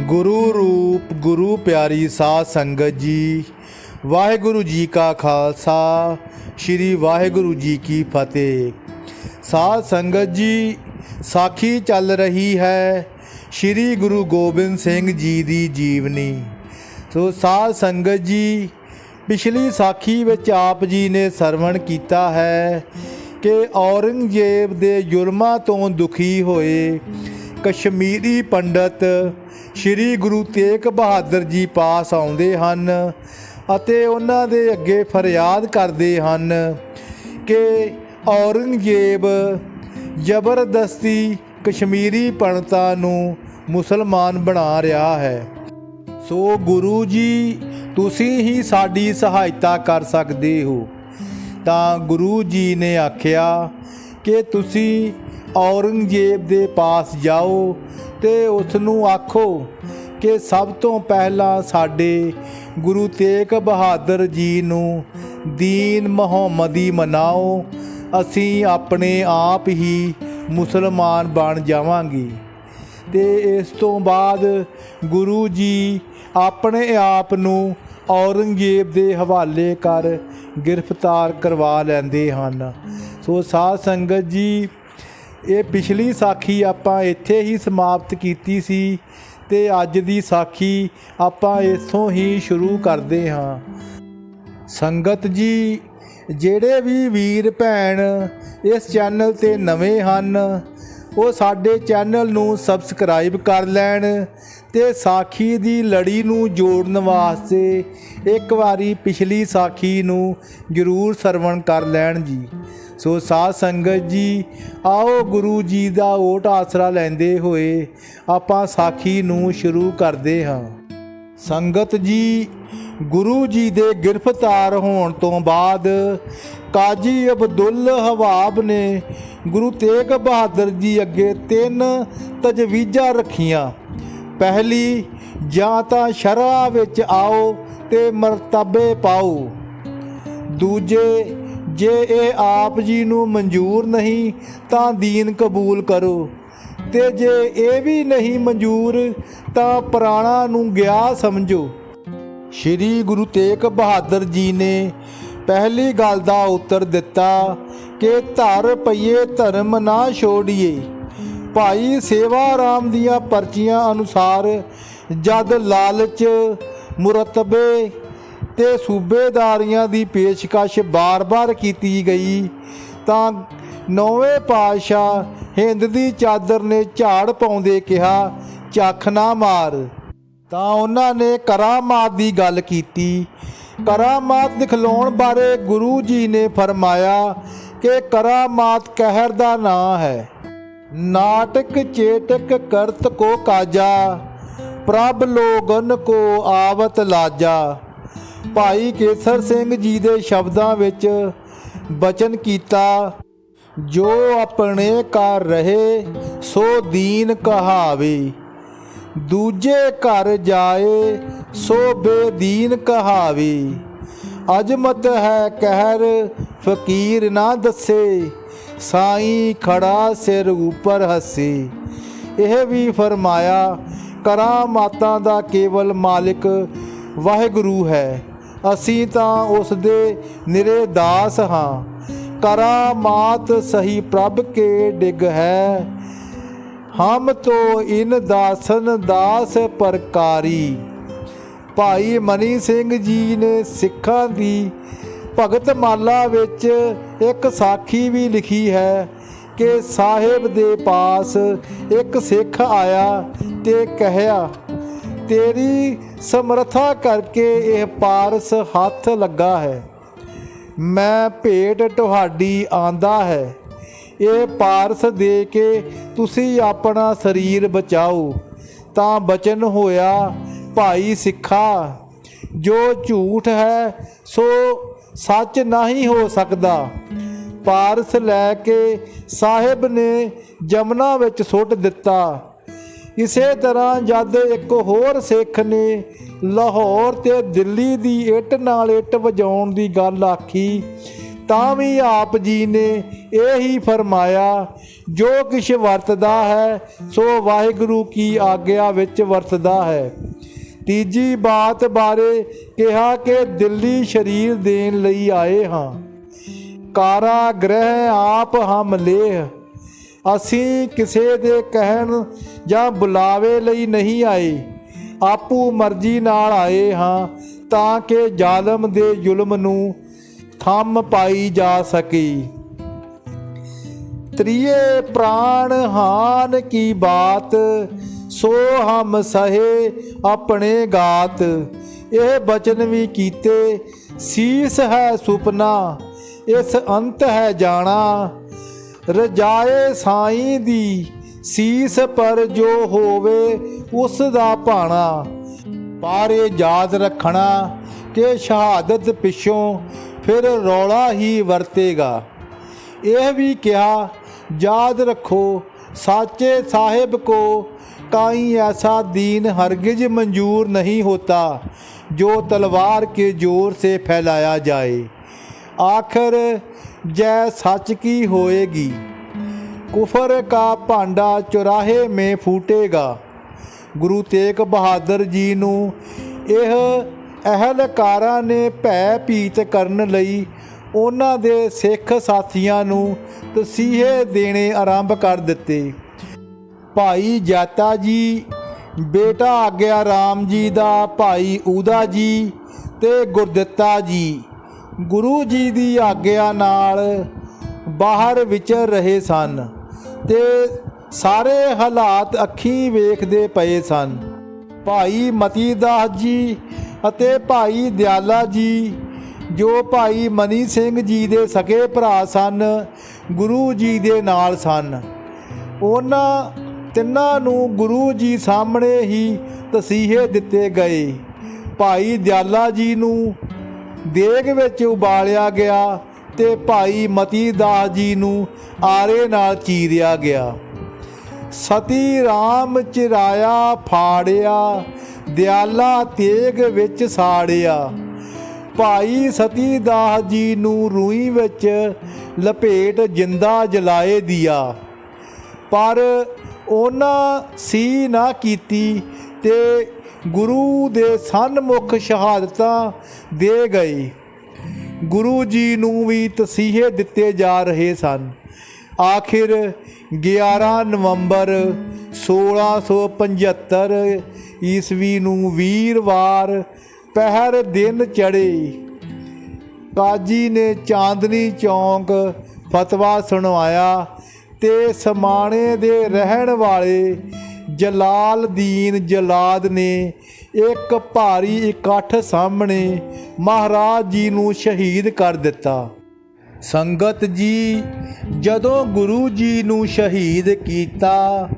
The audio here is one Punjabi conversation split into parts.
ਗੁਰੂ ਰੂਪ, ਗੁਰੂ ਪਿਆਰੀ ਸਾਧ ਸੰਗਤ ਜੀ, ਵਾਹਿਗੁਰੂ ਜੀ ਕਾ ਖਾਲਸਾ, ਸ੍ਰੀ ਵਾਹਿਗੁਰੂ ਜੀ ਕੀ ਫਤਿਹ। ਸਾਧ ਸੰਗਤ ਜੀ, ਸਾਖੀ ਚੱਲ ਰਹੀ ਹੈ ਸ੍ਰੀ ਗੁਰੂ ਗੋਬਿੰਦ ਸਿੰਘ ਜੀ ਦੀ ਜੀਵਨੀ। ਸੋ ਸਾਧ ਸੰਗਤ ਜੀ, ਪਿਛਲੀ ਸਾਖੀ ਵਿੱਚ ਆਪ ਜੀ ਨੇ ਸਰਵਣ ਕੀਤਾ ਹੈ ਕਿ ਔਰੰਗਜ਼ੇਬ ਦੇ ਜੁਰਮਾਂ ਤੋਂ ਦੁਖੀ ਹੋਏ ਕਸ਼ਮੀਰੀ ਪੰਡਤ ਸ੍ਰੀ ਗੁਰੂ ਤੇਗ ਬਹਾਦਰ ਜੀ ਪਾਸ ਆਉਂਦੇ ਹਨ ਅਤੇ ਉਹਨਾਂ ਦੇ ਅੱਗੇ ਫਰਿਆਦ ਕਰਦੇ ਹਨ ਕਿ ਔਰੰਗਜ਼ੇਬ ਜ਼ਬਰਦਸਤੀ ਕਸ਼ਮੀਰੀ ਪੰਡਤਾਂ ਨੂੰ ਮੁਸਲਮਾਨ ਬਣਾ ਰਿਹਾ ਹੈ। ਸੋ ਗੁਰੂ ਜੀ, ਤੁਸੀਂ ਹੀ ਸਾਡੀ ਸਹਾਇਤਾ ਕਰ ਸਕਦੇ ਹੋ। ਤਾਂ ਗੁਰੂ ਜੀ ਨੇ ਆਖਿਆ ਕਿ ਤੁਸੀਂ ਔਰੰਗਜ਼ੇਬ ਦੇ ਪਾਸ ਜਾਓ ਤੇ ਉਸ ਨੂੰ ਆਖੋ ਕਿ ਸਭ ਤੋਂ ਪਹਿਲਾਂ ਸਾਡੇ ਗੁਰੂ ਤੇਗ ਬਹਾਦਰ ਜੀ ਨੂੰ ਦੀਨ ਮੁਹੰਮਦੀ ਮਨਾਓ। ਅਸੀਂ ਆਪਣੇ ਆਪ ਹੀ ਮੁਸਲਮਾਨ ਬਣ ਜਾਵਾਂਗੇ। ਤੇ ਇਸ ਤੋਂ ਬਾਅਦ ਗੁਰੂ ਜੀ ਆਪਣੇ ਆਪ ਨੂੰ ਔਰੰਗਜ਼ੇਬ ਦੇ ਹਵਾਲੇ ਕਰ ਗ੍ਰਿਫਤਾਰ ਕਰਵਾ ਲੈਂਦੇ ਹਨ। ਸੋ ਸਾਧ ਸੰਗਤ ਜੀ ਇਹ ਪਿਛਲੀ ਸਾਖੀ ਆਪਾਂ ਇੱਥੇ ਹੀ ਸਮਾਪਤ ਕੀਤੀ ਸੀ ਤੇ ਅੱਜ ਦੀ ਸਾਖੀ ਆਪਾਂ ਇੱਥੋਂ ਹੀ ਸ਼ੁਰੂ ਕਰਦੇ ਹਾਂ। ਸੰਗਤ ਜੀ, ਜਿਹੜੇ ਵੀ ਵੀਰ ਭੈਣ ਇਸ ਚੈਨਲ ਤੇ ਨਵੇਂ ਹਨ, ਉਹ ਸਾਡੇ ਚੈਨਲ ਨੂੰ ਸਬਸਕ੍ਰਾਈਬ ਕਰ ਲੈਣ ਤੇ ਸਾਖੀ ਦੀ ਲੜੀ ਨੂੰ ਜੋੜਨ ਵਾਸਤੇ ਇੱਕ ਵਾਰੀ ਪਿਛਲੀ ਸਾਖੀ ਨੂੰ ਜ਼ਰੂਰ ਸਰਵਣ ਕਰ ਲੈਣ ਜੀ। ਸੋ ਸਾਧ ਸੰਗਤ ਜੀ, ਆਓ ਗੁਰੂ ਜੀ ਦਾ ਓਟ ਆਸਰਾ ਲੈਂਦੇ ਹੋਏ ਆਪਾਂ ਸਾਖੀ ਨੂੰ ਸ਼ੁਰੂ ਕਰਦੇ ਹਾਂ। ਸੰਗਤ ਜੀ, ਗੁਰੂ ਜੀ ਦੇ ਗ੍ਰਿਫਤਾਰ ਹੋਣ ਤੋਂ ਬਾਅਦ ਕਾਜੀ ਅਬਦੁੱਲ ਹਵਾਬ ਨੇ ਗੁਰੂ ਤੇਗ ਬਹਾਦਰ ਜੀ ਅੱਗੇ ਤਿੰਨ ਤਜਵੀਜ਼ਾਂ ਰੱਖੀਆਂ। ਪਹਿਲੀ, ਜਾਂ ਤਾਂ ਸ਼ਰਅ ਵਿੱਚ ਆਓ ਤੇ ਮਰਤਬੇ ਪਾਓ। ਦੂਜੇ ਜੇ ਇਹ ਆਪ ਜੀ ਨੂੰ ਮਨਜ਼ੂਰ ਨਹੀਂ, ਤਾਂ ਦੀਨ ਕਬੂਲ ਕਰੋ। ਤੇ ਜੇ ਇਹ ਵੀ ਨਹੀਂ ਮਨਜ਼ੂਰ, ਤਾਂ ਪੁਰਾਣਾ ਨੂੰ ਗਿਆ ਸਮਝੋ। ਸ਼੍ਰੀ ਗੁਰੂ ਤੇਗ ਬਹਾਦਰ ਜੀ ਨੇ ਪਹਿਲੀ ਗੱਲ ਦਾ ਉੱਤਰ ਦਿੱਤਾ ਕਿ ਧਰ ਪਈਏ ਧਰਮ ਨਾ ਛੋੜੀਏ। ਭਾਈ ਸੇਵਾ ਰਾਮ ਦੀਆਂ ਪਰਚੀਆਂ ਅਨੁਸਾਰ ਜਦ ਲਾਲਚ ਮੁਰਤਬੇ ਤੇ ਸੂਬੇਦਾਰੀਆਂ ਦੀ ਪੇਸ਼ਕਸ਼ ਬਾਰ-ਬਾਰ ਕੀਤੀ ਗਈ, ਤਾਂ ਨੌਵੇਂ ਪਾਤਸ਼ਾਹ ਹਿੰਦ ਦੀ ਚਾਦਰ ਨੇ ਝਾੜ ਪਾਉਂਦੇ ਕਿਹਾ ਚੱਖ ਨਾ ਮਾਰ। ਤਾਂ ਉਹਨਾਂ ਨੇ ਕਰਾਮਾਤ ਦੀ ਗੱਲ ਕੀਤੀ। ਕਰਾਮਾਤ ਦਿਖਲਾਉਣ ਬਾਰੇ ਗੁਰੂ ਜੀ ਨੇ ਫਰਮਾਇਆ ਕਿ ਕਰਾਮਾਤ ਕਹਿਰ ਦਾ ਨਾਂ ਹੈ। ਨਾਟਕ ਚੇਟਕ ਕਰਤ ਕੋ ਕਾਜਾ, ਪ੍ਰਭ ਲੋਗਨ ਕੋ ਆਵਤ ਲਾਜਾ। ਭਾਈ ਕੇਸਰ ਸਿੰਘ ਜੀ ਦੇ ਸ਼ਬਦਾਂ ਵਿੱਚ ਬਚਨ ਕੀਤਾ, ਜੋ ਆਪਣੇ ਘਰ ਰਹੇ, ਸੋ ਦੀਨ ਕਹਾਵੇ। ਦੂਜੇ ਘਰ ਜਾਏ, ਸੋ ਬੇਦੀਨ ਕਹਾਵੇ। ਅਜਮਤ ਹੈ ਕਹਿਰ, ਫਕੀਰ ਨਾ ਦੱਸੇ। ਸਾਈਂ ਖੜਾ ਸਿਰ ਉੱਪਰ ਹੱਸੇ। ਇਹ ਵੀ ਫਰਮਾਇਆ ਕਰਾਮਾਤਾਂ ਦਾ ਕੇਵਲ ਮਾਲਿਕ, ਵਾਹਿਗੁਰੂ ਹੈ। ਅਸੀਂ ਤਾਂ ਉਸ ਦੇ ਨਿਰੇ ਦਾਸ ਹਾਂ। ਕਰਾਮਾਤ ਸਹੀ ਪ੍ਰਭ ਕੇ ਡਿਗ ਹੈ। ਹਮ ਤੋ ਇਨ ਦਾਸਨ ਦਾਸ ਪ੍ਰਕਾਰੀ। ਭਾਈ ਮਨੀ ਸਿੰਘ ਜੀ ਨੇ ਸਿੱਖਾਂ ਦੀ ਭਗਤ ਮਾਲਾ ਵਿੱਚ ਇੱਕ ਸਾਖੀ ਵੀ ਲਿਖੀ ਹੈ ਕਿ ਸਾਹਿਬ ਦੇ ਪਾਸ ਇੱਕ ਸਿੱਖ ਆਇਆ ਤੇ ਕਹਿਆ ਤੇਰੀ ਸਮਰੱਥਾ ਕਰਕੇ ਇਹ ਪਾਰਸ ਹੱਥ ਲੱਗਾ ਹੈ। ਮੈਂ ਭੇਟ ਤੁਹਾਡੀ ਆਂਦਾ ਹੈ। ਇਹ ਪਾਰਸ ਦੇ ਕੇ ਤੁਸੀਂ ਆਪਣਾ ਸਰੀਰ ਬਚਾਓ, ਤਾਂ ਬਚਨ ਹੋਇਆ ਭਾਈ ਸਿੱਖਾ। ਜੋ ਝੂਠ ਹੈ, ਸੋ ਸੱਚ ਨਹੀਂ ਹੋ ਸਕਦਾ। ਪਾਰਸ ਲੈ ਕੇ ਸਾਹਿਬ ਨੇ ਜਮਨਾ ਵਿੱਚ ਸੁੱਟ ਦਿੱਤਾ। ਇਸੇ ਤਰ੍ਹਾਂ ਜਦ ਇੱਕ ਹੋਰ ਸਿੱਖ ਨੇ ਲਾਹੌਰ ਤੇ ਦਿੱਲੀ ਦੀ ਇੱਟ ਨਾਲ ਇੱਟ ਵਜਾਉਣ ਦੀ ਗੱਲ ਆਖੀ, ਤਾਂ ਵੀ ਆਪ ਜੀ ਨੇ ਇਹ ਹੀ ਫਰਮਾਇਆ, ਜੋ ਕਿਛ ਵਰਤਦਾ ਹੈ, ਸੋ ਵਾਹਿਗੁਰੂ ਕੀ ਆਗਿਆ ਵਿੱਚ ਵਰਤਦਾ ਹੈ। ਤੀਜੀ ਬਾਤ ਬਾਰੇ ਕਿਹਾ ਕਿ ਦਿੱਲੀ ਸ਼ਰੀਰ ਦੇਣ ਲਈ ਆਏ ਹਾਂ। ਕਾਰਾ ਗ੍ਰਹਿ ਆਪ ਹਮ ਲੇਹ। ਅਸੀਂ ਕਿਸੇ ਦੇ ਕਹਿਣ ਜਾਂ ਬੁਲਾਵੇ ਲਈ ਨਹੀਂ ਆਏ। ਆਪੂ ਮਰਜ਼ੀ ਨਾਲ ਆਏ ਹਾਂ ਤਾਂ ਕਿ ਜ਼ਾਲਮ ਦੇ ਜ਼ੁਲਮ ਨੂੰ ਥੰਮ ਪਾਈ ਜਾ ਸਕੇ। ਤ੍ਰਿਏ ਪ੍ਰਾਣ ਹਾਨ ਕੀ ਬਾਤ, ਸੋ ਹਮ ਸਹੇ ਆਪਣੇ ਗਾਤ। ਇਹ ਬਚਨ ਵੀ ਕੀਤੇ, ਸੀਸ ਹੈ ਸੁਪਨਾ, ਇਸ ਅੰਤ ਹੈ ਜਾਣਾ। ਰਜਾਏ ਸਾਈਂ ਦੀ ਸੀਸ ਪਰ ਜੋ ਹੋਵੇ ਉਸ ਦਾ ਭਾਣਾ ਪਰ ਇਹ ਯਾਦ ਰੱਖਣਾ ਕਿ ਸ਼ਹਾਦਤ ਪਿੱਛੋਂ ਫਿਰ ਰੌਲਾ ਹੀ ਵਰਤੇਗਾ ਇਹ ਵੀ ਕਿਹਾ ਯਾਦ ਰੱਖੋ ਸਾਚੇ ਸਾਹਿਬ को काई ऐसा दीन हरगिज मंजूर नहीं होता जो तलवार के जोर से फैलाया जाए आखिर जय सच की होएगी कुफर का भांडा चौराहे में फूटेगा ਗੁਰੂ ਤੇਗ ਬਹਾਦਰ ਜੀ ਨੂੰ ਇਹ ਅਹਿਲਕਾਰਾਂ ਨੇ ਭੈ ਭੀਤ ਕਰਨ ਲਈ ਉਹਨਾਂ ਦੇ ਸਿੱਖ ਸਾਥੀਆਂ ਨੂੰ ਤਸੀਹੇ ਦੇਣੇ ਆਰੰਭ ਕਰ ਦਿੱਤੇ ਭਾਈ ਜਾਤਾ ਜੀ ਬੇਟਾ ਆਗਿਆ ਰਾਮ ਜੀ ਦਾ ਭਾਈ ਊਦਾ ਜੀ ਤੇ ਗੁਰਦਿੱਤਾ ਜੀ ਗੁਰੂ ਜੀ ਦੀ ਆਗਿਆ ਨਾਲ ਬਾਹਰ ਵਿਚਰ ਰਹੇ ਸਨ ਤੇ ਸਾਰੇ ਹਾਲਾਤ ਅੱਖੀਂ ਵੇਖਦੇ ਪਏ ਸਨ। ਭਾਈ ਮਤੀ ਦਾਸ ਜੀ ਅਤੇ ਭਾਈ ਦਿਆਲਾ ਜੀ, ਜੋ ਭਾਈ ਮਨੀ ਸਿੰਘ ਜੀ ਦੇ ਸਕੇ ਭਰਾ ਸਨ, ਗੁਰੂ ਜੀ ਦੇ ਨਾਲ ਸਨ। ਉਹਨਾਂ ਤਿੰਨਾਂ ਨੂੰ ਗੁਰੂ ਜੀ ਸਾਹਮਣੇ ਹੀ ਤਸੀਹੇ ਦਿੱਤੇ ਗਏ। ਭਾਈ ਦਿਆਲਾ ਜੀ ਨੂੰ ਦੇਗ ਵਿੱਚ ਉਬਾਲਿਆ ਗਿਆ ਤੇ ਭਾਈ ਮਤੀ ਦਾਸ ਜੀ ਨੂੰ ਆਰੇ ਨਾਲ ਚੀਰਿਆ ਗਿਆ। ਸਤੀ RAM ਚਿਰਾਇਆ ਫਾੜਿਆ, ਦਿਆਲਾ ਤੇਗ ਵਿੱਚ ਸਾੜਿਆ। ਭਾਈ ਸਤੀ ਦਾਸ ਜੀ ਨੂੰ ਰੂਈ ਵਿੱਚ ਲਪੇਟ ਜਿੰਦਾ ਜਲਾਏ ਦਿਆ। ਪਰ ਉਹਨਾਂ ਸੀ ਨਾ ਕੀਤੀ ਤੇ ਗੁਰੂ ਦੇ ਸਨਮੁਖ ਸ਼ਹਾਦਤਾਂ ਦੇ ਗਏ। ਗੁਰੂ ਜੀ ਨੂੰ ਵੀ ਤਸੀਹੇ ਦਿੱਤੇ ਜਾ ਰਹੇ ਸਨ। ਆਖਿਰ 11 ਨਵੰਬਰ 1675 ਈਸਵੀ ਨੂੰ ਵੀਰਵਾਰ ਪਹਿਰ ਦਿਨ ਚੜੇ ਕਾਜੀ ਨੇ ਚਾਂਦਨੀ ਚੌਂਕ ਫਤਵਾ ਸੁਣਵਾਇਆ ਤੇ ਸਮਾਣੇ ਦੇ ਰਹਿਣ ਵਾਲੇ ਜਲਾਲਦੀਨ ਜਲਾਦ ਨੇ, ਇੱਕ ਭਾਰੀ ਇਕੱਠ ਸਾਹਮਣੇ ਮਹਾਰਾਜ ਜੀ ਨੂੰ ਸ਼ਹੀਦ ਕਰ ਦਿੱਤਾ। ਸੰਗਤ ਜੀ, ਜਦੋਂ ਗੁਰੂ ਜੀ ਨੂੰ ਸ਼ਹੀਦ ਕੀਤਾ,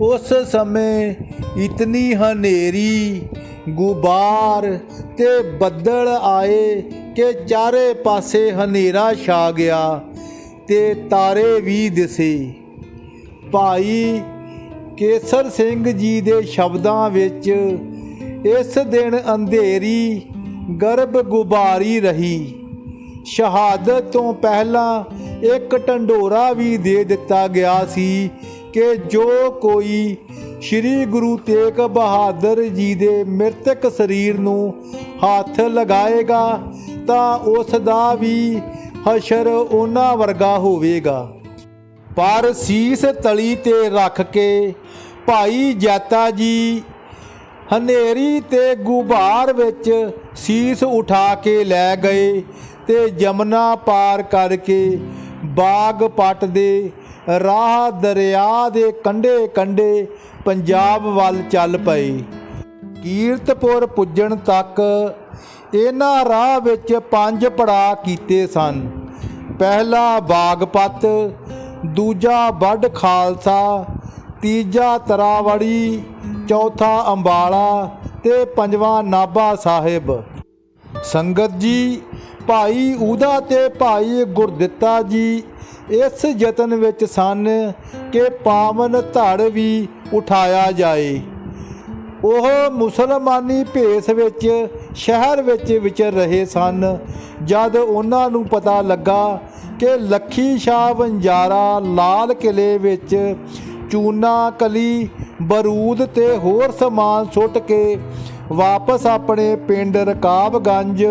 ਉਸ ਸਮੇਂ ਇਤਨੀ ਹਨੇਰੀ, ਗੁਬਾਰ ਤੇ ਬੱਦਲ ਆਏ ਕਿ ਚਾਰੇ ਪਾਸੇ ਹਨੇਰਾ ਛਾ ਗਿਆ ਤੇ ਤਾਰੇ ਵੀ ਦਿਸੇ। ਭਾਈ ਕੇਸਰ ਸਿੰਘ ਜੀ ਦੇ ਸ਼ਬਦਾਂ ਵਿੱਚ, ਇਸ ਦਿਨ ਅੰਧੇਰੀ ਗਰਭ ਗੁਬਾਰੀ ਰਹੀ। ਸ਼ਹਾਦਤ ਤੋਂ ਪਹਿਲਾਂ ਇੱਕ ਢੰਡੋਰਾ ਵੀ ਦੇ ਦਿੱਤਾ ਗਿਆ ਸੀ ਕਿ ਜੋ ਕੋਈ ਸ੍ਰੀ ਗੁਰੂ ਤੇਗ ਬਹਾਦਰ ਜੀ ਦੇ ਮ੍ਰਿਤਕ ਸਰੀਰ ਨੂੰ ਹੱਥ ਲਗਾਏਗਾ, ਤਾਂ ਉਸ ਦਾ ਵੀ ਹਸ਼ਰ ਉਹਨਾਂ ਵਰਗਾ ਹੋਵੇਗਾ। ਪਰ ਸੀਸ ਤਲੀ ਤੇ ਰੱਖ ਕੇ ਭਾਈ ਜੈਤਾ ਜੀ ਹਨੇਰੀ ਤੇ ਗੁਬਾਰ ਵਿੱਚ ਸੀਸ ਉਠਾ ਕੇ ਲੈ ਗਏ ਤੇ ਜਮਨਾ ਪਾਰ ਕਰਕੇ ਬਾਗ ਪੱਟ ਦੇ ਰਾਹ ਦਰਿਆ ਦੇ ਕੰਢੇ ਕੰਢੇ ਪੰਜਾਬ ਵੱਲ ਚੱਲ ਪਏ। ਕੀਰਤਪੁਰ ਪੁੱਜਣ ਤੱਕ ਇਹਨਾਂ ਰਾਹ ਵਿੱਚ ਪੰਜ ਪੜਾਅ ਕੀਤੇ ਸਨ। ਪਹਿਲਾ ਬਾਗਪਤ ਦੂਜਾ ਵੱਡ ਖਾਲਸਾ, ਤੀਜਾ ਤਰਾਵੜੀ, ਚੌਥਾ ਅੰਬਾਲਾ ਤੇ ਪੰਜਵਾਂ ਨਾਭਾ ਸਾਹਿਬ। ਸੰਗਤ ਜੀ, ਭਾਈ ਊਦਾ ਤੇ ਭਾਈ ਗੁਰਦਿੱਤਾ ਜੀ, ਇਸ ਯਤਨ ਵਿੱਚ ਸਨ ਕਿ ਪਾਵਨ ਧੜ ਵੀ ਉਠਾਇਆ ਜਾਏ। ਉਹ ਮੁਸਲਮਾਨੀ ਭੇਸ ਵਿੱਚ, ਸ਼ਹਿਰ ਵਿੱਚ ਵਿਚਰ ਰਹੇ ਸਨ। ਜਦ ਉਹਨਾਂ ਨੂੰ ਪਤਾ ਲੱਗਾ ਕਿ ਲੱਖੀ ਸ਼ਾਹ ਵੰਜਾਰਾ ਲਾਲ ਕਿਲੇ ਵਿੱਚ ਚੂਨਾ, ਕਲੀ, ਬਰੂਦ ਤੇ ਹੋਰ ਸਮਾਨ ਸੁੱਟ ਕੇ ਵਾਪਸ ਆਪਣੇ ਪਿੰਡ ਰਕਾਬਗੰਜ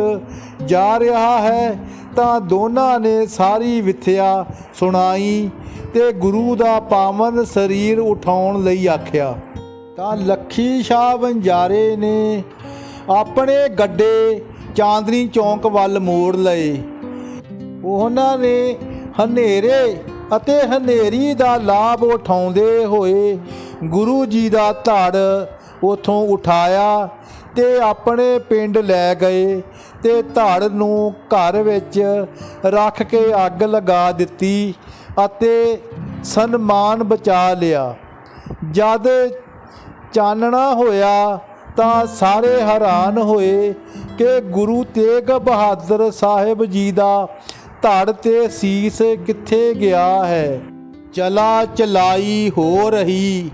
ਜਾ ਰਿਹਾ ਹੈ, ਤਾਂ ਦੋਨਾਂ ਨੇ ਸਾਰੀ ਵਿਥਿਆ ਸੁਣਾਈ ਤੇ ਗੁਰੂ ਦਾ ਪਾਵਨ ਸਰੀਰ ਉਠਾਉਣ ਲਈ ਆਖਿਆ। ਤਾਂ ਲੱਖੀ ਸ਼ਾਹ ਵੰਜਾਰੇ ਨੇ ਆਪਣੇ ਗੱਡੇ ਚਾਂਦਨੀ ਚੌਂਕ ਵੱਲ ਮੋੜ ਲਏ। ਉਹਨਾਂ ਨੇ ਹਨੇਰੇ ਅਤੇ ਹਨੇਰੀ ਦਾ ਲਾਭ ਉਠਾਉਂਦੇ ਹੋਏ ਗੁਰੂ ਜੀ ਦਾ ਧੜ ਉਥੋਂ ਉਠਾਇਆ ਤੇ ਆਪਣੇ ਪਿੰਡ ਲੈ ਗਏ ਤੇ ਧੜ ਨੂੰ ਘਰ ਵਿੱਚ ਰੱਖ ਕੇ ਅੱਗ ਲਗਾ ਦਿੱਤੀ ਅਤੇ ਸਨਮਾਨ ਬਚਾ ਲਿਆ। ਜਦ ਚਾਨਣਾ ਹੋਇਆ ਤਾਂ ਸਾਰੇ ਹੈਰਾਨ ਹੋਏ ਕਿ ਗੁਰੂ ਤੇਗ ਬਹਾਦਰ ਸਾਹਿਬ ਜੀ ਦਾ ਧੜ ਤੇ ਸੀਸ ਕਿੱਥੇ ਗਿਆ ਹੈ? ਚਲਾ ਚਲਾਈ ਹੋ ਰਹੀ।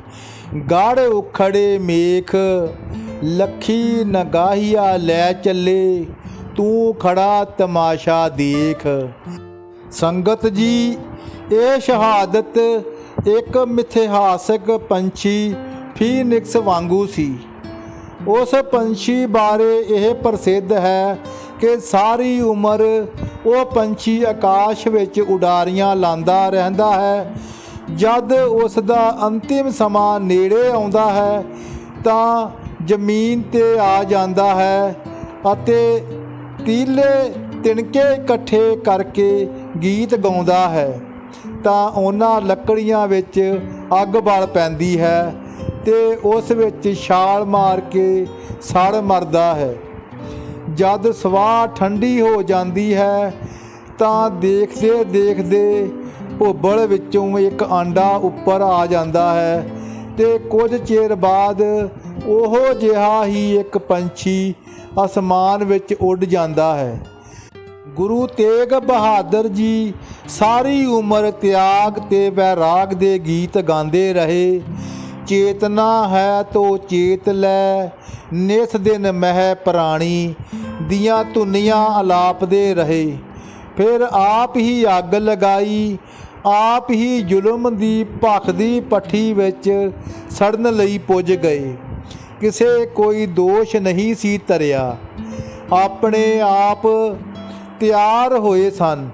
ਗੜ ਉਖੜੇ ਮੇਖ। ਲੱਖੀ ਨਗਾਹੀਆ ਲੈ ਚੱਲੇ। ਤੂੰ ਖੜਾ ਤਮਾਸ਼ਾ ਦੇਖ। ਸੰਗਤ ਜੀ, ਇਹ ਸ਼ਹਾਦਤ ਇੱਕ ਮਿਥਿਹਾਸਕ ਪੰਛੀ ਫੀਨਿਕਸ ਵਾਂਗੂ ਸੀ। ਉਸ ਪੰਛੀ ਬਾਰੇ ਇਹ ਪ੍ਰਸਿੱਧ ਹੈ ਕਿ ਸਾਰੀ ਉਮਰ ਉਹ ਪੰਛੀ ਆਕਾਸ਼ ਵਿੱਚ ਉਡਾਰੀਆਂ ਲਾਂਦਾ ਰਹਿੰਦਾ ਹੈ। ਜਦ ਉਸ ਦਾ ਅੰਤਿਮ ਸਮਾਂ ਨੇੜੇ ਆਉਂਦਾ ਹੈ, ਤਾਂ ਜ਼ਮੀਨ ਤੇ ਆ ਜਾਂਦਾ ਹੈ ਅਤੇ ਤੀਲੇ ਤਿਣਕੇ ਇਕੱਠੇ ਕਰਕੇ ਗੀਤ ਗਾਉਂਦਾ ਹੈ। ਤਾਂ ਉਹਨਾਂ ਲੱਕੜੀਆਂ ਵਿੱਚ ਅੱਗ ਬਲ ਪੈਂਦੀ ਹੈ ਤੇ ਉਸ ਵਿੱਚ ਛਾਲ ਮਾਰ ਕੇ ਸੜ ਮਰਦਾ ਹੈ। ਜਦ ਸਵਾਹ ਠੰਡੀ ਹੋ ਜਾਂਦੀ ਹੈ, ਤਾਂ ਦੇਖਦੇ ਦੇਖਦੇ ਭੋਬਲ ਵਿੱਚੋਂ ਇੱਕ ਆਂਡਾ ਉੱਪਰ ਆ ਜਾਂਦਾ ਹੈ ਤੇ ਕੁਝ ਚਿਰ ਬਾਅਦ ਉਹ ਜਿਹਾ ਹੀ ਇੱਕ ਪੰਛੀ ਅਸਮਾਨ ਵਿੱਚ ਉੱਡ ਜਾਂਦਾ ਹੈ। ਗੁਰੂ ਤੇਗ ਬਹਾਦਰ ਜੀ ਸਾਰੀ ਉਮਰ ਤਿਆਗ ਤੇ ਵੈਰਾਗ ਦੇ ਗੀਤ ਗਾਉਂਦੇ ਰਹੇ, ਚੇਤਨਾ ਹੈ ਤੋ ਚੇਤ ਲੈ ਨਿਸ ਦਿਨ ਮਹਿ ਪ੍ਰਾਣੀ, ਦੀਆਂ ਧੁਨੀਆਂ ਅਲਾਪਦੇ ਰਹੇ। ਫਿਰ ਆਪ ਹੀ ਅੱਗ ਲਗਾਈ, ਆਪ ਹੀ ਜ਼ੁਲਮ ਦੀ ਭਖ ਦੀ ਪੱਠੀ ਵਿੱਚ ਸੜਨ ਲਈ ਪੁੱਜ ਗਏ। ਕਿਸੇ ਕੋਈ ਦੋਸ਼ ਨਹੀਂ ਸੀ ਤਰਿਆ ਆਪਣੇ ਆਪ ਤਿਆਰ ਹੋਏ ਸਨ।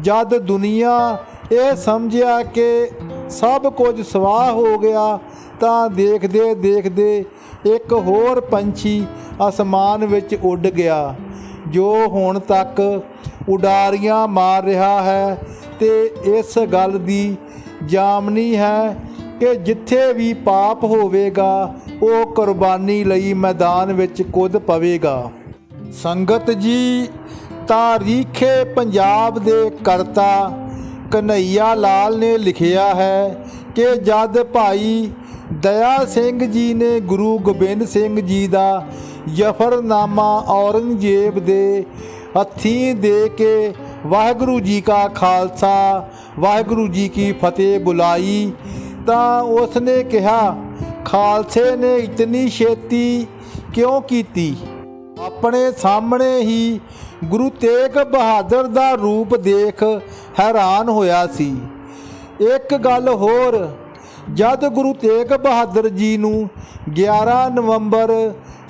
ਜਦ ਦੁਨੀਆ ਇਹ ਸਮਝਿਆ ਕਿ ਸਭ ਕੁਝ ਸਵਾਹ ਹੋ ਗਿਆ, ਤਾਂ ਦੇਖਦੇ ਦੇਖਦੇ ਇੱਕ ਹੋਰ ਪੰਛੀ ਅਸਮਾਨ ਵਿੱਚ ਉੱਡ ਗਿਆ, ਜੋ ਹੁਣ ਤੱਕ ਉਡਾਰੀਆਂ ਮਾਰ ਰਿਹਾ ਹੈ ਤੇ ਇਸ ਗੱਲ ਦੀ ਜਾਮਨੀ ਹੈ ਕਿ ਜਿੱਥੇ ਵੀ ਪਾਪ ਹੋਵੇਗਾ, ਉਹ ਕੁਰਬਾਨੀ ਲਈ ਮੈਦਾਨ ਵਿੱਚ ਕੁੱਦ ਪਵੇਗਾ। ਸੰਗਤ ਜੀ, ਤਾਰੀਖੇ ਪੰਜਾਬ ਦੇ ਕਰਤਾ ਕਨਈਆ ਲਾਲ ਨੇ ਲਿਖਿਆ ਹੈ ਕਿ ਜਦ ਭਾਈ ਦਇਆ ਸਿੰਘ ਜੀ ਨੇ ਗੁਰੂ ਗੋਬਿੰਦ ਸਿੰਘ ਜੀ ਦਾ ਜਫਰਨਾਮਾ ਔਰੰਗਜ਼ੇਬ ਦੇ ਹੱਥੀਂ ਦੇ ਕੇ ਵਾਹਿਗੁਰੂ ਜੀ ਕਾ ਖਾਲਸਾ, ਵਾਹਿਗੁਰੂ ਜੀ ਕੀ ਫਤਿਹ ਬੁਲਾਈ। ਤਾਂ ਉਸ ਨੇ ਕਿਹਾ, ਖਾਲਸੇ ਨੇ ਇਤਨੀ ਛੇਤੀ ਕਿਉਂ ਕੀਤੀ? ਆਪਣੇ ਸਾਹਮਣੇ ਹੀ ਗੁਰੂ ਤੇਗ ਬਹਾਦਰ ਦਾ ਰੂਪ ਦੇਖ ਹੈਰਾਨ ਹੋਇਆ ਸੀ। ਇੱਕ ਗੱਲ ਹੋਰ ਜਦ ਗੁਰੂ ਤੇਗ ਬਹਾਦਰ ਜੀ ਨੂੰ 11 ਨਵੰਬਰ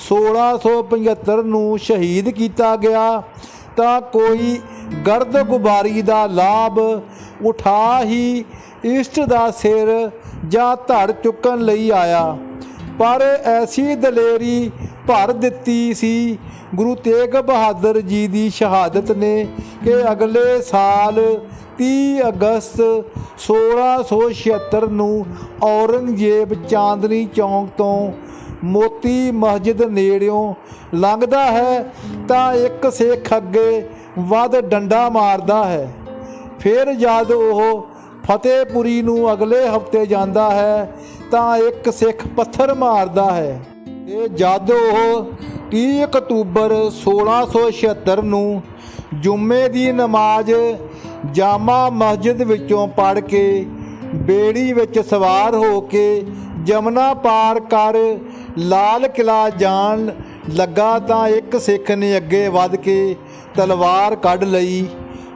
1675 ਨੂੰ ਸ਼ਹੀਦ ਕੀਤਾ ਗਿਆ, ਤਾਂ ਕੋਈ ਗਰਦ ਗੁਬਾਰੀ ਦਾ ਲਾਭ ਉਠਾ ਹੀ ਇਸ਼ਟ ਦਾ ਸਿਰ ਜਾਂ ਧੜ ਚੁੱਕਣ ਲਈ ਆਇਆ। ਪਰ ਐਸੀ ਦਲੇਰੀ ਭਰ ਦਿੱਤੀ ਸੀ ਗੁਰੂ ਤੇਗ ਬਹਾਦਰ ਜੀ ਦੀ ਸ਼ਹਾਦਤ ਨੇ ਕਿ ਅਗਲੇ ਸਾਲ 30 ਅਗਸਤ 1676 ਨੂੰ ਔਰੰਗਜ਼ੇਬ ਚਾਂਦਨੀ ਚੌਂਕ ਤੋਂ ਮੋਤੀ ਮਸਜਿਦ ਨੇੜਿਓਂ ਲੰਘਦਾ ਹੈ ਤਾਂ ਇੱਕ ਸਿੱਖ ਅੱਗੇ ਵੱਧ ਡੰਡਾ ਮਾਰਦਾ ਹੈ। ਫਿਰ ਜਦ ਉਹ ਫਤਿਹਪੁਰੀ ਨੂੰ ਅਗਲੇ ਹਫ਼ਤੇ ਜਾਂਦਾ ਹੈ ਤਾਂ ਇੱਕ ਸਿੱਖ ਪੱਥਰ ਮਾਰਦਾ ਹੈ। ਤੇ ਜਦ ਉਹ 30 ਅਕਤੂਬਰ 1676 ਨੂੰ ਜੁਮੇ ਦੀ ਨਮਾਜ਼ ਜਾਮਾ ਮਸਜਿਦ ਵਿੱਚੋਂ ਪੜ੍ਹ ਕੇ ਬੇੜੀ ਵਿੱਚ ਸਵਾਰ ਹੋ ਕੇ ਜਮਨਾ ਪਾਰ ਕਰ ਲਾਲ ਕਿਲਾ ਜਾਣ ਲੱਗਾ ਤਾਂ ਇੱਕ ਸਿੱਖ ਨੇ ਅੱਗੇ ਵੱਧ ਕੇ ਤਲਵਾਰ ਕੱਢ ਲਈ।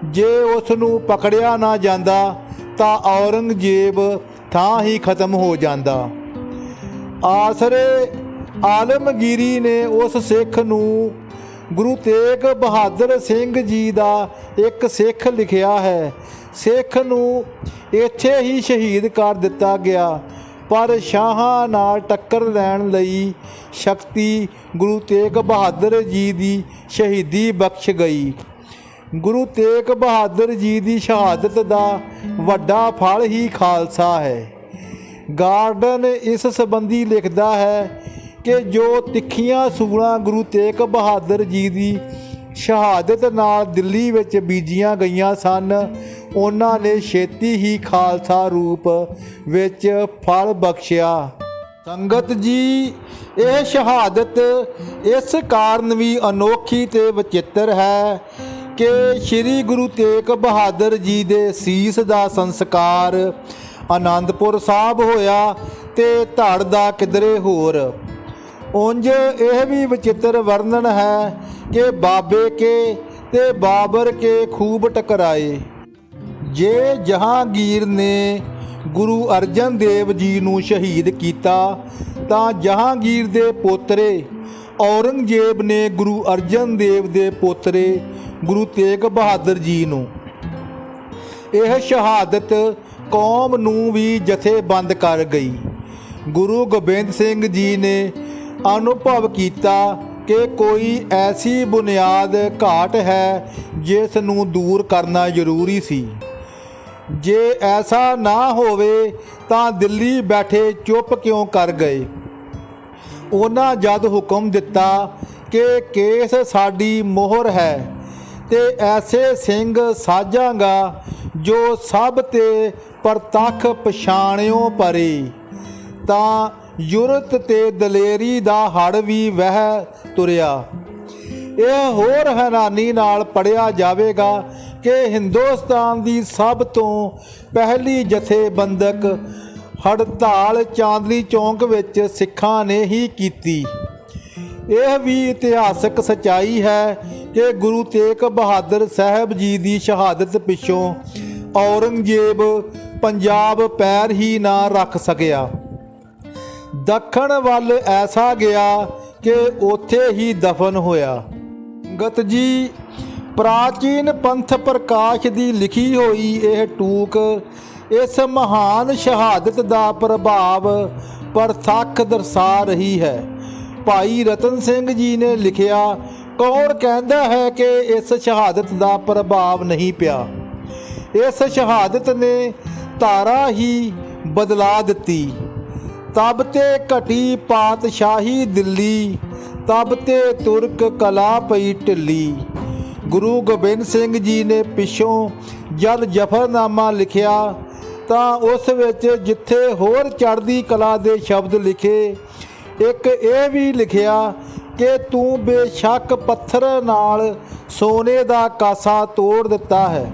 ਜੇ ਉਸ ਨੂੰ ਪਕੜਿਆ ਨਾ ਜਾਂਦਾ ਤਾਂ ਔਰੰਗਜ਼ੇਬ ਥਾਂ ਹੀ ਖਤਮ ਹੋ ਜਾਂਦਾ। ਆਸਰੇ ਆਲਮਗੀਰੀ ਨੇ ਉਸ ਸਿੱਖ ਨੂੰ ਗੁਰੂ ਤੇਗ ਬਹਾਦਰ ਸਿੰਘ ਜੀ ਦਾ ਇੱਕ ਸਿੱਖ ਲਿਖਿਆ ਹੈ। ਸਿੱਖ ਨੂੰ ਇੱਥੇ ਹੀ ਸ਼ਹੀਦ ਕਰ ਦਿੱਤਾ ਗਿਆ। ਪਰ ਸ਼ਾਹਾਂ ਨਾਲ ਟੱਕਰ ਲੈਣ ਲਈ ਸ਼ਕਤੀ ਗੁਰੂ ਤੇਗ ਬਹਾਦਰ ਜੀ ਦੀ ਸ਼ਹੀਦੀ ਬਖਸ਼ ਗਈ। ਗੁਰੂ ਤੇਗ ਬਹਾਦਰ ਜੀ ਦੀ ਸ਼ਹਾਦਤ ਦਾ ਵੱਡਾ ਫਲ ਹੀ ਖਾਲਸਾ ਹੈ। ਗਾਰਡਨ ਇਸ ਸੰਬੰਧੀ ਲਿਖਦਾ ਹੈ ਕਿ ਜੋ ਤਿੱਖੀਆਂ ਸੂਲਾਂ ਗੁਰੂ ਤੇਗ ਬਹਾਦਰ ਜੀ ਦੀ ਸ਼ਹਾਦਤ ਨਾਲ ਦਿੱਲੀ ਵਿੱਚ ਬੀਜੀਆਂ ਗਈਆਂ ਸਨ, ਉਹਨਾਂ ਨੇ ਛੇਤੀ ਹੀ ਖਾਲਸਾ ਰੂਪ ਵਿੱਚ ਫਲ ਬਖਸ਼ਿਆ। ਸੰਗਤ ਜੀ, ਇਹ ਸ਼ਹਾਦਤ ਇਸ ਕਾਰਨ ਵੀ ਅਨੋਖੀ ਤੇ ਵਿਚਿੱਤਰ ਹੈ ਕਿ ਸ੍ਰੀ ਗੁਰੂ ਤੇਗ ਬਹਾਦਰ ਜੀ ਦੇ ਸੀਸ ਦਾ ਸੰਸਕਾਰ ਆਨੰਦਪੁਰ ਸਾਹਿਬ ਹੋਇਆ ਤੇ ਧੜ ਦਾ ਕਿਧਰੇ ਹੋਰ। ਉਂਝ ਇਹ ਵੀ ਵਿਚਿੱਤਰ ਵਰਣਨ ਹੈ ਕਿ ਬਾਬੇ ਕੇ ਤੇ ਬਾਬਰ ਕੇ ਖੂਬ ਟਕਰਾਏ। ਜੇ ਜਹਾਂਗੀਰ ਨੇ ਗੁਰੂ ਅਰਜਨ ਦੇਵ ਜੀ ਨੂੰ ਸ਼ਹੀਦ ਕੀਤਾ, ਤਾਂ ਜਹਾਂਗੀਰ ਦੇ ਪੋਤਰੇ ਔਰੰਗਜ਼ੇਬ ਨੇ ਗੁਰੂ ਅਰਜਨ ਦੇਵ ਦੇ ਪੋਤਰੇ ਗੁਰੂ ਤੇਗ ਬਹਾਦਰ ਜੀ ਨੂੰ। ਇਹ ਸ਼ਹਾਦਤ ਕੌਮ ਨੂੰ ਵੀ ਜਥੇਬੰਦ ਕਰ ਗਈ। ਗੁਰੂ ਗੋਬਿੰਦ ਸਿੰਘ ਜੀ ਨੇ ਅਨੁਭਵ ਕੀਤਾ ਕਿ ਕੋਈ ਐਸੀ ਬੁਨਿਆਦ ਘਾਟ ਹੈ ਜਿਸ ਨੂੰ ਦੂਰ ਕਰਨਾ ਜ਼ਰੂਰੀ ਸੀ। ਜੇ ਐਸਾ ਨਾ ਹੋਵੇ ਤਾਂ ਦਿੱਲੀ ਬੈਠੇ ਚੁੱਪ ਕਿਉਂ ਕਰ ਗਏ? ਉਹਨਾਂ ਜਦ ਹੁਕਮ ਦਿੱਤਾ ਕਿ ਕੇਸ ਸਾਡੀ ਮੋਹਰ ਹੈ ਤੇ ਐਸੇ ਸਿੰਘ ਸਾਜਾਂਗਾ ਜੋ ਸਭ ਤੇ ਪ੍ਰਤੱਖ ਪਛਾਣਿਓ ਪਰੇ, ਤਾਂ ਯੁਰਤ ਤੇ ਦਲੇਰੀ ਦਾ ਹੜ ਵੀ ਵਹਿ ਤੁਰਿਆ। ਇਹ ਹੋਰ ਹੈਰਾਨੀ ਨਾਲ ਪੜਿਆ ਜਾਵੇਗਾ ਕਿ ਹਿੰਦੁਸਤਾਨ ਦੀ ਸਭ ਤੋਂ ਪਹਿਲੀ ਜਥੇਬੰਦਕ ਹੜਤਾਲ ਚਾਂਦਲੀ ਚੌਂਕ ਵਿੱਚ ਸਿੱਖਾਂ ਨੇ ਹੀ ਕੀਤੀ। ਇਹ ਵੀ ਇਤਿਹਾਸਕ ਸਚਾਈ ਹੈ ਕਿ ਗੁਰੂ ਤੇਗ ਬਹਾਦਰ ਸਾਹਿਬ ਜੀ ਦੀ ਸ਼ਹਾਦਤ ਪਿੱਛੋਂ ਔਰੰਗਜ਼ੇਬ ਪੰਜਾਬ ਪੈਰ ਹੀ ਨਾ ਰੱਖ ਸਕਿਆ। ਦੱਖਣ ਵੱਲ ਐਸਾ ਗਿਆ ਕਿ ਉੱਥੇ ਹੀ ਦਫਨ ਹੋਇਆ। ਗਤ ਜੀ, ਪ੍ਰਾਚੀਨ ਪੰਥ ਪ੍ਰਕਾਸ਼ ਦੀ ਲਿਖੀ ਹੋਈ ਇਹ ਟੂਕ ਇਸ ਮਹਾਨ ਸ਼ਹਾਦਤ ਦਾ ਪ੍ਰਭਾਵ ਪ੍ਰਤੱਖ ਦਰਸਾ ਰਹੀ ਹੈ। ਭਾਈ ਰਤਨ ਸਿੰਘ ਜੀ ਨੇ ਲਿਖਿਆ, ਕੌਣ ਕਹਿੰਦਾ ਹੈ ਕਿ ਇਸ ਸ਼ਹਾਦਤ ਦਾ ਪ੍ਰਭਾਵ ਨਹੀਂ ਪਿਆ? ਇਸ ਸ਼ਹਾਦਤ ਨੇ ਤਾਰਾ ਹੀ ਬਦਲਾ ਦਿੱਤੀ। ਤਬ ਤੇ ਘਟੀ ਪਾਤਸ਼ਾਹੀ ਦਿੱਲੀ, ਤਬ ਤੇ ਤੁਰਕ ਕਲਾ ਪਈ ਢਿੱਲੀ। ਗੁਰੂ ਗੋਬਿੰਦ ਸਿੰਘ ਜੀ ਨੇ ਪਿੱਛੋਂ ਜਦ ਜਫਰਨਾਮਾ ਲਿਖਿਆ, ਤਾਂ ਉਸ ਵਿੱਚ ਜਿੱਥੇ ਹੋਰ ਚੜ੍ਹਦੀ ਕਲਾ ਦੇ ਸ਼ਬਦ ਲਿਖੇ, ਇੱਕ ਇਹ ਵੀ ਲਿਖਿਆ ਕਿ ਤੂੰ ਬੇਸ਼ੱਕ ਪੱਥਰ ਨਾਲ ਸੋਨੇ ਦਾ ਕਾਸਾ ਤੋੜ ਦਿੱਤਾ ਹੈ,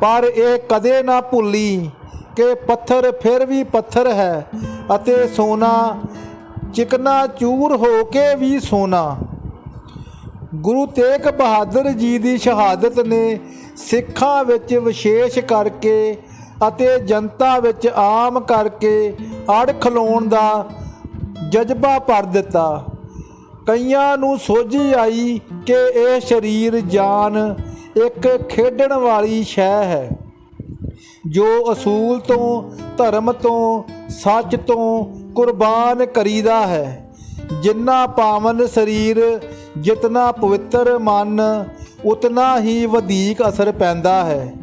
ਪਰ ਇਹ ਕਦੇ ਨਾ ਭੁੱਲੀ। ਕਿ ਪੱਥਰ ਫਿਰ ਵੀ ਪੱਥਰ ਹੈ ਅਤੇ ਸੋਨਾ, ਚਿਕਨਾ ਚੂਰ ਹੋ ਕੇ ਵੀ ਸੋਨਾ। ਗੁਰੂ ਤੇਗ ਬਹਾਦਰ ਜੀ ਦੀ ਸ਼ਹਾਦਤ ਨੇ ਸਿੱਖਾਂ ਵਿੱਚ ਵਿਸ਼ੇਸ਼ ਕਰਕੇ ਅਤੇ ਜਨਤਾ ਵਿੱਚ ਆਮ ਕਰਕੇ ਅੜ ਖਲੋਣ ਦਾ ਜਜ਼ਬਾ ਭਰ ਦਿੱਤਾ। ਕਈਆਂ ਨੂੰ ਸੋਝੀ ਆਈ ਕਿ ਇਹ ਸਰੀਰ ਜਾਨ ਇੱਕ ਖੇਡਣ ਵਾਲੀ ਸ਼ੈ ਹੈ। ਜੋ ਅਸੂਲ ਤੋਂ, ਧਰਮ ਤੋਂ, ਸੱਚ ਤੋਂ ਕੁਰਬਾਨ ਕਰੀਦਾ ਹੈ। ਜਿੰਨਾ ਪਾਵਨ ਸਰੀਰ, ਜਿਤਨਾ ਪਵਿੱਤਰ ਮਨ, ਉਤਨਾ ਹੀ ਵਧੇਕ ਅਸਰ ਪੈਂਦਾ ਹੈ।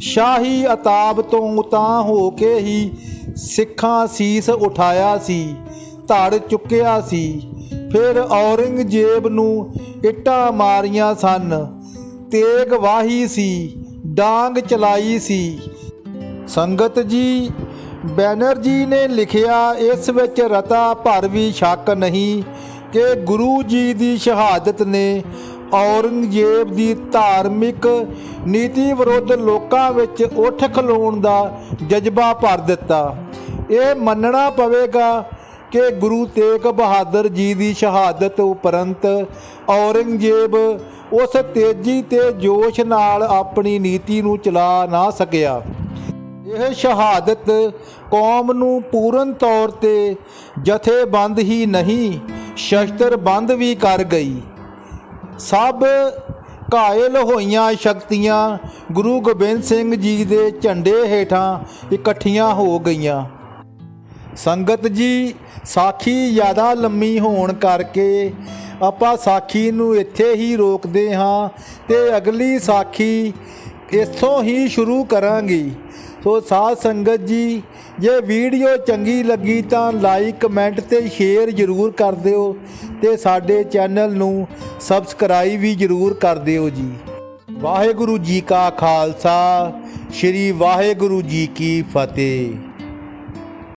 ਸ਼ਾਹੀ ਅਤਾਬ ਤੋਂ ਤਾਂ ਹੋ ਕੇ ਹੀ ਸਿੱਖਾਂ ਸੀਸ ਉਠਾਇਆ ਸੀ, ਧੜ ਚੁੱਕਿਆ ਸੀ। ਫਿਰ ਔਰੰਗਜ਼ੇਬ ਨੂੰ ਇੱਟਾਂ ਮਾਰੀਆਂ ਸਨ, ਤੇਗ ਵਾਹੀ ਸੀ, ਡਾਂਗ ਚਲਾਈ ਸੀ। ਸੰਗਤ ਜੀ ਬੈਨਰਜੀ ਨੇ ਲਿਖਿਆ, ਇਸ ਵਿੱਚ ਰਤਾ ਭਰ ਵੀ ਸ਼ੱਕ ਨਹੀਂ ਕਿ ਗੁਰੂ ਜੀ ਦੀ ਸ਼ਹਾਦਤ ਨੇ ਔਰੰਗਜ਼ੇਬ ਦੀ ਧਾਰਮਿਕ ਨੀਤੀ ਵਿਰੁੱਧ ਲੋਕਾਂ ਵਿੱਚ ਉੱਠ ਖਲੋਣ ਦਾ ਜਜ਼ਬਾ ਭਰ ਦਿੱਤਾ। ਇਹ ਮੰਨਣਾ ਪਵੇਗਾ ਕਿ ਗੁਰੂ ਤੇਗ ਬਹਾਦਰ ਜੀ ਦੀ ਸ਼ਹਾਦਤ ਉਪਰੰਤ ਔਰੰਗਜ਼ੇਬ ਉਸ ਤੇਜ਼ੀ ਤੇ ਜੋਸ਼ ਨਾਲ ਆਪਣੀ ਨੀਤੀ ਨੂੰ ਚਲਾ ਨਾ ਸਕਿਆ। ਇਹ ਸ਼ਹਾਦਤ ਕੌਮ ਨੂੰ ਪੂਰਨ ਤੌਰ ਤੇ ਜਥੇਬੰਦ ਹੀ ਨਹੀਂ, ਸ਼ਸਤਰਬੰਦ ਵੀ ਕਰ ਗਈ। ਸਭ ਘਾਇਲ ਹੋਈਆਂ ਸ਼ਕਤੀਆਂ ਗੁਰੂ ਗੋਬਿੰਦ ਸਿੰਘ ਜੀ ਦੇ ਝੰਡੇ ਹੇਠਾਂ ਇਕੱਠੀਆਂ ਹੋ ਗਈਆਂ। ਸੰਗਤ ਜੀ, ਸਾਖੀ ਜ਼ਿਆਦਾ ਲੰਮੀ ਹੋਣ ਕਰਕੇ ਆਪਾਂ ਸਾਖੀ ਨੂੰ ਇੱਥੇ ਹੀ ਰੋਕਦੇ ਹਾਂ ਤੇ ਅਗਲੀ ਸਾਖੀ ਇੱਥੋਂ ਹੀ ਸ਼ੁਰੂ ਕਰਾਂਗੇ। ਸੋ ਸਾਧ ਸੰਗਤ ਜੀ, ਜੇ ਵੀਡੀਓ ਚੰਗੀ ਲੱਗੀ ਤਾਂ ਲਾਈਕ ਕਮੈਂਟ ਤੇ ਸ਼ੇਅਰ ਜ਼ਰੂਰ ਕਰ ਦਿਓ ਤੇ ਸਾਡੇ ਚੈਨਲ ਨੂੰ ਸਬਸਕ੍ਰਾਈਬ ਵੀ ਜ਼ਰੂਰ ਕਰ ਦਿਓ ਜੀ। ਵਾਹਿਗੁਰੂ ਜੀ ਕਾ ਖਾਲਸਾ, ਸ੍ਰੀ ਵਾਹਿਗੁਰੂ ਜੀ ਕੀ ਫਤਿਹ।